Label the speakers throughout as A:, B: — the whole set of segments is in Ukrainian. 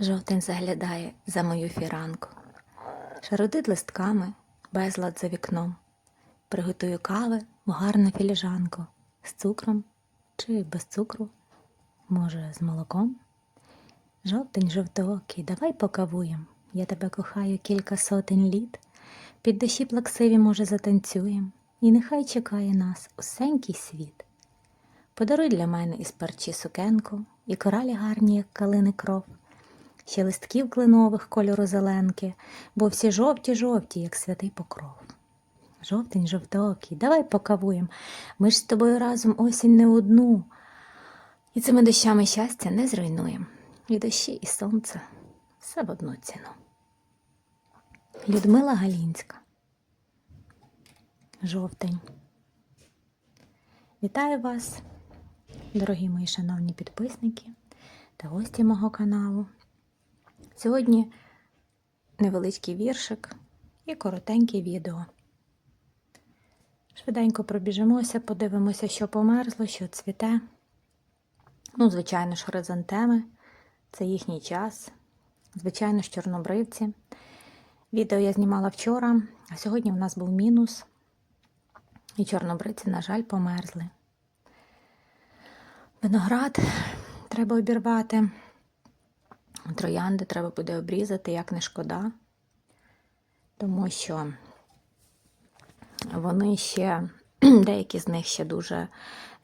A: Жовтень заглядає за мою фіранку, шародить листками, безлад за вікном. Приготую кави в гарну філіжанку з цукром чи без цукру, може, з молоком. Жовтень жовтоокий, давай покавуєм. Я тебе кохаю кілька сотень літ. Під дощі плаксиві, може, затанцюєм, і нехай чекає нас усенький світ. Подаруй для мене із парчі сукенку, і коралі гарні, як калини кров, ще листків кленових кольору зеленки, бо всі жовті-жовті, як святий покров. Жовтень, жовтоокий, давай покавуєм. Ми ж з тобою разом осінь не одну. І цими дощами щастя не зруйнуєм. І дощі, і сонце все в одну ціну. Людмила Галінська. Жовтень. Вітаю вас, дорогі мої шановні підписники та гості мого каналу. Сьогодні невеличкий віршик і коротеньке відео. Швиденько пробіжимося, подивимося, що померзло, що цвіте. Ну, звичайно ж, хризантеми це їхній час. Звичайно ж, чорнобривці. Відео я знімала вчора, а сьогодні в нас був мінус. І чорнобривці, на жаль, померзли. Виноград треба обірвати. Троянди треба буде обрізати, як не шкода, тому що вони ще, деякі з них ще дуже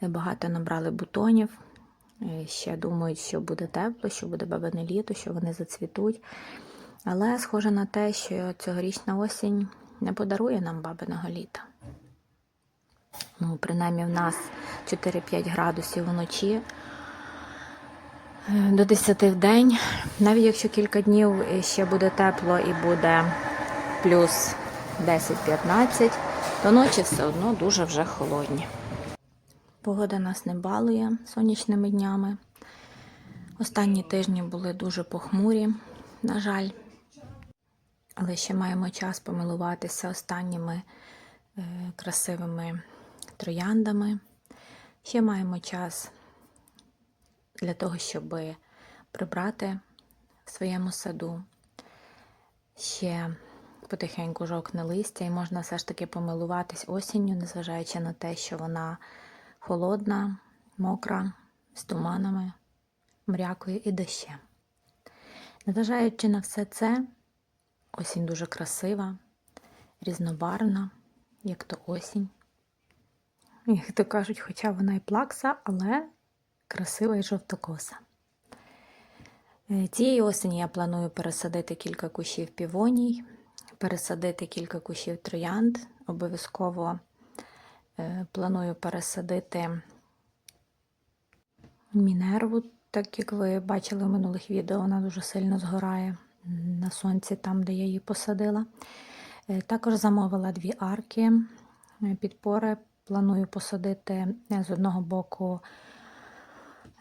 A: багато набрали бутонів. Ще думають, що буде тепло, що буде бабине літо, що вони зацвітуть. Але схоже на те, що цьогорічна осінь не подарує нам бабиного літа. Ну, принаймні в нас 4-5 градусів вночі до 10 в день. Навіть якщо кілька днів ще буде тепло і буде плюс 10-15, то ночі все одно дуже вже холодні. Погода нас не балує сонячними днями. Останні тижні були дуже похмурі, на жаль. Але ще маємо час помилуватися останніми е, красивими трояндами. Ще маємо час для того, щоб прибрати в своєму саду. Ще потихеньку жовкне листя, і можна все ж таки помилуватись осінню, незважаючи на те, що вона холодна, мокра, з туманами, мрякою і дощем. Незважаючи на все це, осінь дуже красива, різнобарвна, як то осінь. Як то кажуть, хоча вона і плакса, але красива і жовтокоса. Е, Цієї осені я планую пересадити кілька кущів півоній, пересадити кілька кущів троянд. Обов'язково е, планую пересадити мінерву, так як ви бачили в минулих відео, вона дуже сильно згорає на сонці, там, де я її посадила. Е, Також замовила дві арки підпори. Планую посадити з одного боку.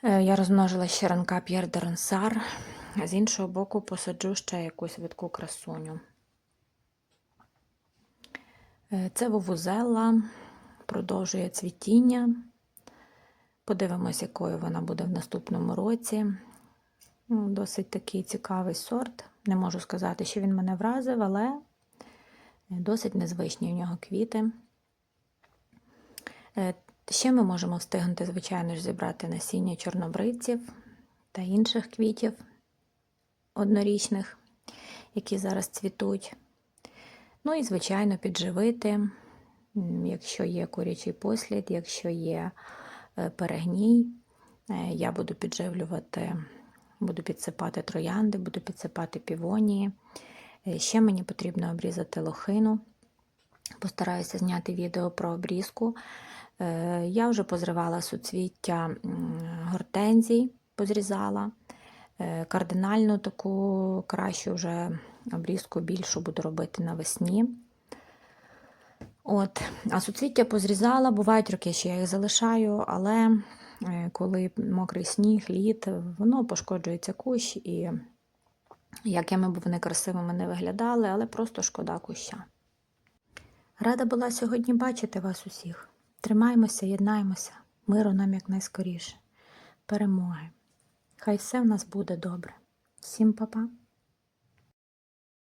A: Я розмножила ще ранка П'єр де а з іншого боку посаджу ще якусь видку красуню. Це вовузела, продовжує цвітіння. Подивимось, якою вона буде в наступному році. Ну, Досить такий цікавий сорт. Не можу сказати, що він мене вразив, але досить незвичні в нього квіти. Ще ми можемо встигнути, звичайно ж, зібрати насіння чорнобривців та інших квітів однорічних, які зараз цвітуть. Ну і, звичайно, підживити, якщо є курячий послід, якщо є перегній, я буду підживлювати, буду підсипати троянди, буду підсипати півонії. Ще мені потрібно обрізати лохину. Постараюся зняти відео про обрізку. Я вже позривала суцвіття гортензій, позрізала. Кардинальну таку кращу вже обрізку більшу буду робити навесні. От. А суцвіття позрізала, бувають роки, що я їх залишаю, але коли мокрий сніг, лід, воно пошкоджується кущ, і якими б вони красивими не виглядали, але просто шкода куща. Рада була сьогодні бачити вас усіх. Тримаймося, єднаймося, миру нам якнайскоріше, перемоги. Хай все в нас буде добре. Всім па-па!